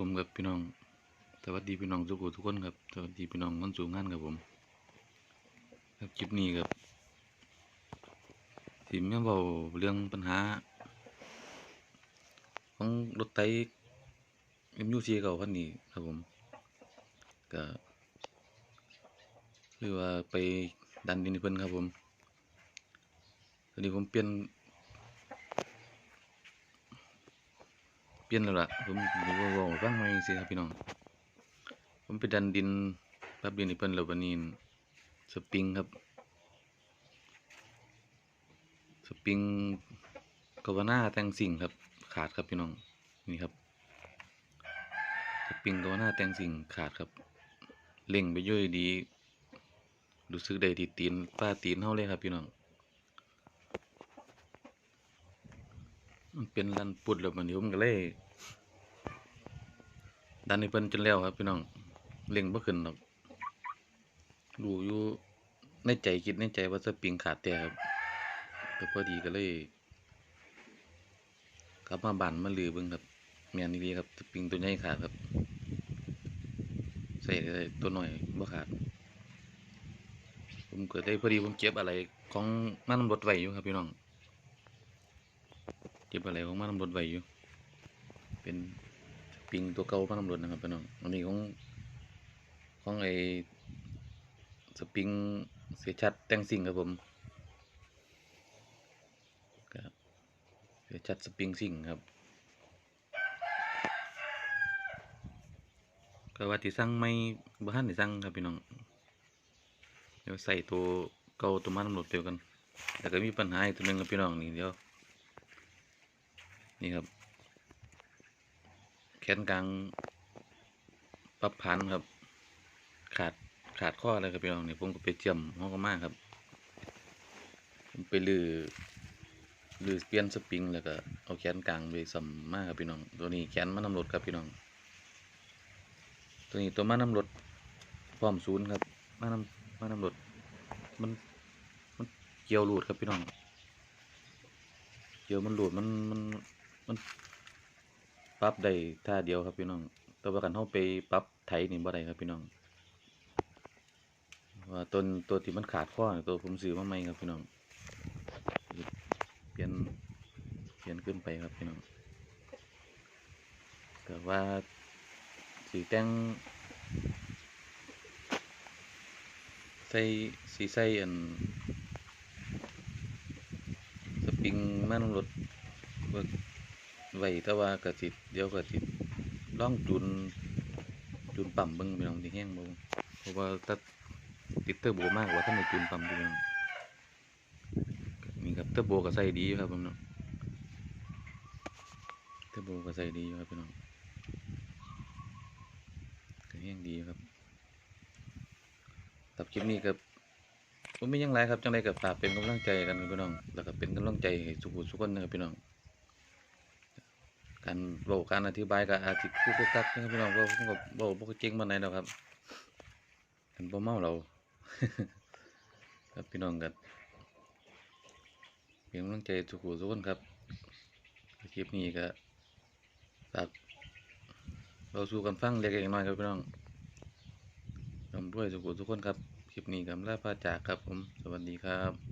ผมกับพี่น้องสวัสดีพี่น้องทุกคนทุกคนครับสวัสดีพี่น้องคนสู่งานครับผม ครับคลิปนี้ครับสิมาเบาเรื่องปัญหา ของรถไถเอ็มยูซีเก่าคันนี้ครับผมก็คือว่าไปดันดินเพิ่นครับผมตอนนี้ผมเปลี่ยน เปลี่ยนแล้วล่ะผมผมว่าว่าฟังมาจังซี่ครับพี่น้อง ผมไปดันดินแปรับดินให้เพิ่นแล้ววันนี้สปริงครับ สปริงกาวาน่าแต่งสิ่งครับ ขาดครับพี่น้องนี่ครับสปริงกาวาน่าแต่งสิ่งขาดครับเล่งไปย่อยดีรู้สึกได้ที่ตีนป้าตีนเฮาเลยครับพี่น้อง มันเป็นรันปุดแล้วมันนี้ผมก็เลยดันให้เพิ่นจนแล้วครับพี่น้องเล็งบ่ขึ้นดอกรู้อยู่ในใจคิดในใจว่าสปริงขาดแต่ครับก็พอดีก็เลยกลับมาบานมาลือเบิ่งครับแม่นดีครับปิงตัวใหญ่ขาดครับใส่ได้ตัวหน้อยบ่ขาด ผมเกิดได้พอดีผมเก็บอะไรของน้ำรถไว้อยู่ครับพี่น้อง ก็บอะไรของมาตำรวจไว้อยู่ เป็นสปริงตัวเก่ามาตำรวจนะครับพี่น้องอันนี้ของของไอ้สปริงเสียชัดแต่งสิ่งครับผมครับเสียชัดสปริงสิ่งครับก็ว่าที่สั่งไม่บ้านที่สั่งครับพี่น้องเดี๋ยวใส่ตัวเก่าตัวมาตำรวจเดียวกันแต่ก็มีปัญหาอีกตัวหนึงครับพี่น้องนี่เดี๋ยว นี่ครับ แขนกลางปรับพันครับ ขาดขาดข้ออะไรครับพี่น้องนี่ผมก็ไปเจียมห้องก็มากครับ ผมไปลือลือเปลี่ยนสปริงแล้วก็เอาแขนกลางไปสัมมากครับพี่น้อง ตัวนี้แขนมันน้ำรถครับพี่น้อง ตัวนี้ตัวมาน้ำรถพร้อมศูนย์ครับมาน้ำมาน้ำรถมันมันเกี่ยวหลุดครับพี่น้องเกี่ยวมันหลุดมันมัน มันปรับได้ท่าเดียวครับพี่น้อง แต่ว่ากันเฮาไปปรับไถนี่บ่ได้ครับพี่น้องว่าต้นตัวที่มันขาดข้อตัวผมซื้อมาใหม่ครับพี่น้อง เปลี่ยนเปลี่ยนขึ้นไปครับพี่น้องแต่ว่าสีแต่งใส่สีใส่อันสปริงมันรถ ไว้แต่ว่ากระสิดเดี๋ยวกระสิดล่องจุนจุนปั๊มเบิ่งไปลองที่แห้งบิ่งเพราะว่าถ้าติดเตอร์โบมากกว่าถ้าไม่จุนปั๊มดูนี่ครับเตอร์โบก็ใส่ดีครับพี่น้องเตอร์โบก็ใส่ดีครับพี่น้องก็แห้งดีครับตับคลิปนี้ครับผมไม่ยังไรครับจังไรกับฝากเป็นกำลังใจกันครับพี่น้อง แล้วก็เป็นกำลังใจให้สุขุสุขคนนะครับพี่น้อง การโลการอธิบายก็อาจจะคู่กักนะครับพี่น้องเพราะผมก็บอกบอกจริงมาไหนแล้วครับเห็นบ่เมาเราครับพี่น้องกันเป็นกำลังใจสุขุสุขคนครับคลิปนี้ก็ฝากเราสู่กันฟังเล็กๆน้อยครับพี่น้องร่ำรวยสุขุสุขคนครับคลิปนี้กำลาพาจากครับผมสวัสดีครับ